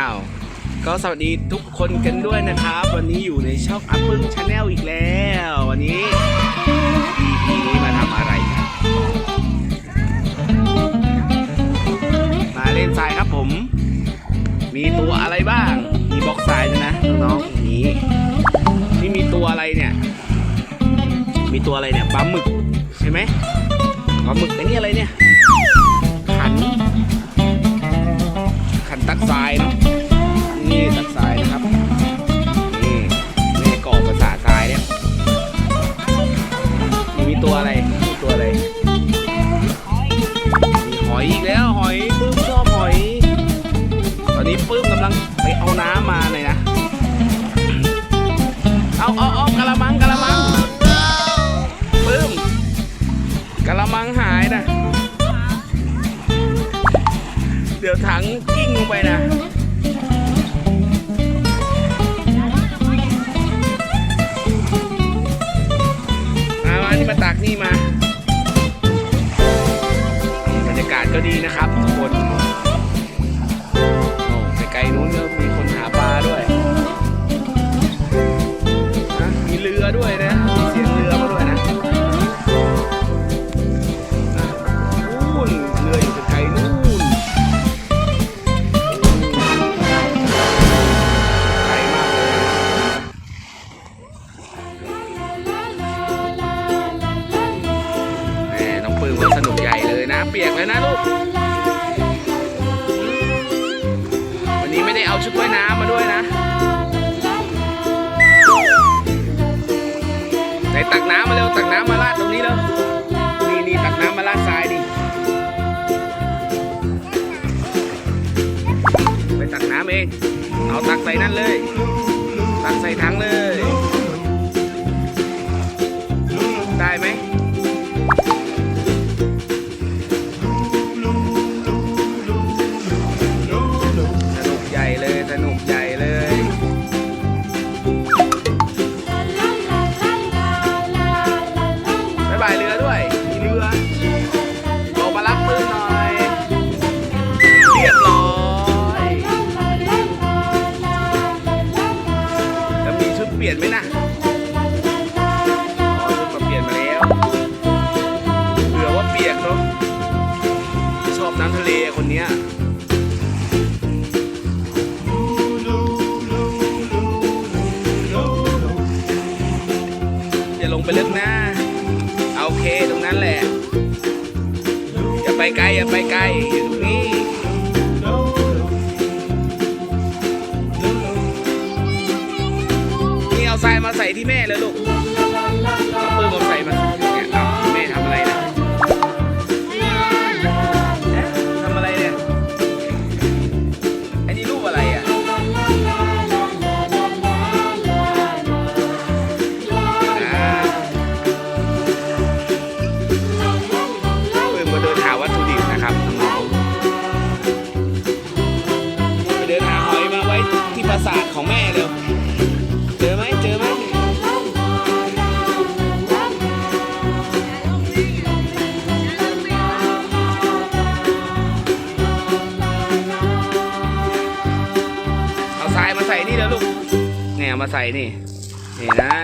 อ้าว ก็สวัสดีทุกคนกันด้วยนะครับ วันนี้อยู่ในช่องอัพปึ้งชาแนลอีกแล้ว วันนี้ EP นี้มาทำอะไรกันมาเล่นทรายครับผม มีตัวอะไรบ้าง มีบล็อกทรายด้วยนะน้องๆอย่างนี้ นี่มีตัวอะไรเนี่ย มีตัวอะไรเนี่ยปลาหมึกใช่ไหมปลาหมึกไอ้นี่อะไรเนี่ยขันขันตักทรายเนาะ ด้วยนะ มีเสียงเรือมาด้วยนะนู่นเรืออยู่ไกลๆนู่นไกลมากเลยแหมน้องปืนก็สนุกใหญ่เลยนะ เปียกเลยนะลูก วันนี้ไม่ได้เอาชุดว่ายน้ำมาด้วยนะ ตักน้ำมาเร็วตักน้ำมาลาดตรงนี้แล้วนี่นี่ตักน้ำมาลาดทรายดิไปตักน้ำเอง เอาตักใส่นั่นเลย ตักใส่ถังเลย ได้ไหม ลี่ยนไหมนะอ๋อชุดมาเปลี่ยนมาแล้วเผื่อว่าเปียกเนาะชอบน้ำทะเลคนเนี้ยอย่าลงไปลึกนะเอาโอเคตรงนั้นแหละ อย่าไปไกลอย่าไปไกลอยู่ตรงนี้ มาใส่ที่แม่เลยลูกเอาปืนมใส่มา มาใส่นี่นี่นะ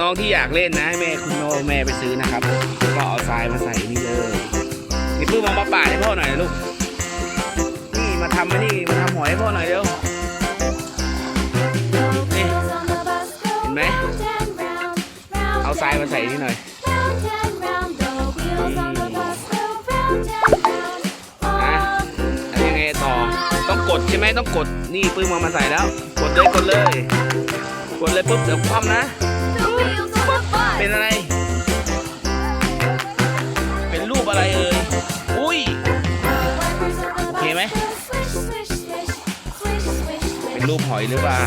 น้องๆที่อยากเล่นนะให้แม่คุณโนแม่ไปซื้อนะครับก็เอาทรายมาใส่นี่เลยนี่ปื้มมาป่าให้พ่อหน่อยลูกนี่มาทำมานี่มาทำหอยให้พ่อหน่อยเร็วนี่เห็นไหมเอาทรายมาใส่นี่หน่อย ไหมต้องกดนี่ปื้มเอามาใส่แล้ว กดเลยกดเลย กดเลยปุ๊บเดี๋ยวคว่ำนะ เป็นอะไร เป็นรูปอะไรเอ่ยอุ้ยโอเคไหมเป็นรูปหอยหรือเปล่า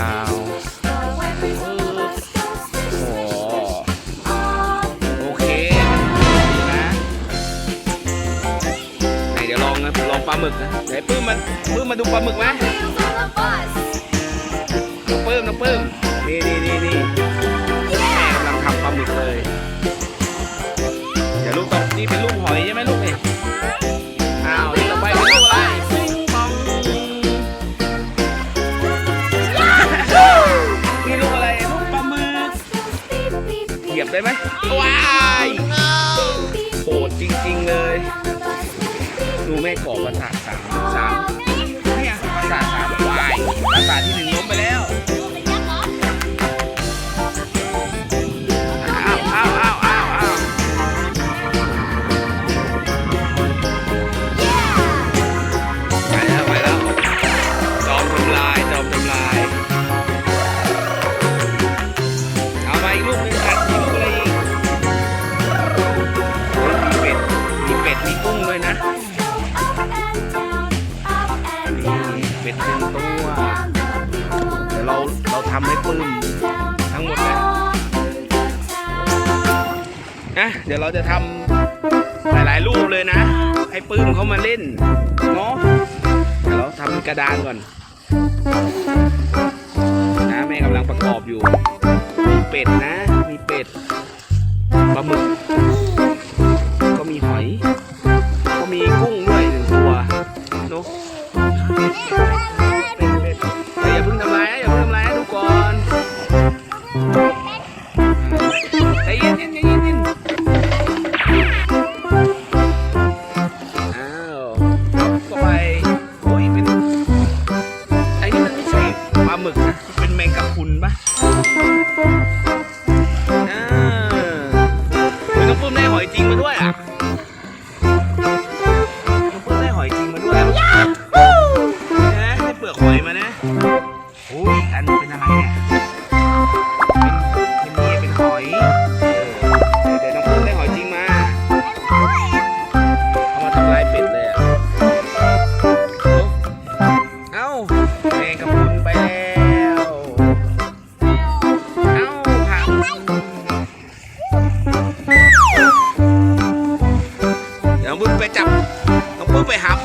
มึกนะไหนปื้มมันปื้มมาดูปลาหมึกไหมน้องปื้มน้องปื้มนี่นี่นี่นี่ เป็ดหนึ่งตัว เดี๋ยวเราเราทำให้ปลื้มทั้งหมดเลยนะเดี๋ยวเราจะทำหลายๆรูปเลยนะ ให้ปื้มเขามาเล่นเนาะเดี๋ยวเราทำกระดานก่อน ใจ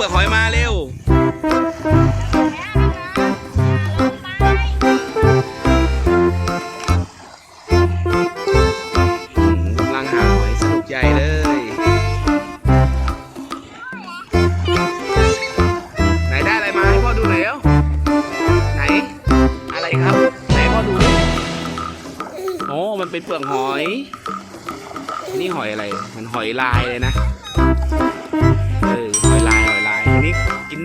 ปุ้มไปหาเปลือกหอยมาเร็ว กำลังหาหอยสนุกใหญ่เลย ไหนได้อะไรมาให้พ่อดูหน่อยเร็วไหน อะไรครับ ไหนพ่อดูดิโอ้มันเป็นเปลือกหอย นี่หอยอะไร มันหอยลายเลยนะ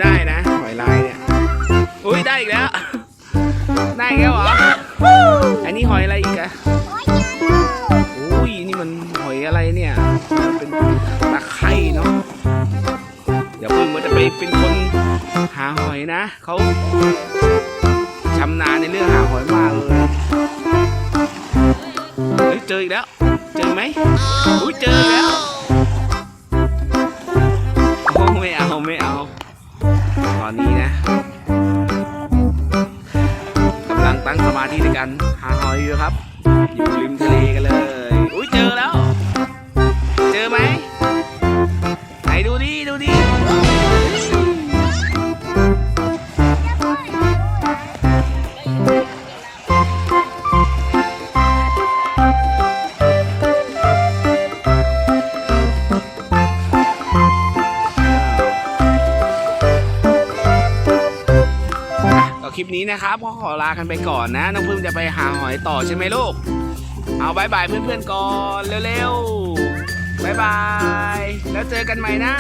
ได้นะหอยลายเนี่ยอุ้ยได้อีกแล้ว ได้อีกแล้วเหรออันนี้หอยอะไรอีกอะอุ้ยนี่มันหอยอะไรเนี่ยมันเป็นตะไคร่เนาะเดี๋ยวพึ่งมันจะไปเป็นคนหาหอยนะเขาชำนาญในเรื่องหาหอยมากเลยเฮ้ยเจออีกแล้ว เจอไหมอุ้ยเจออีกแล้ว อนนี้นะกำลังตั้งสมาธิในการหาหอยอยู่ครับ อยู่ริมทะเลกันเลย อุ้ยเจอแล้ว เจอไหม คลิปนี้นะครับก็ขอลากันไปก่อนนะ น้องพึ่งจะไปหาหอยต่อใช่ไหมลูก เอาบายบายเพื่อนๆก่อนเร็วๆบายบาย แล้วเจอกันใหม่นะ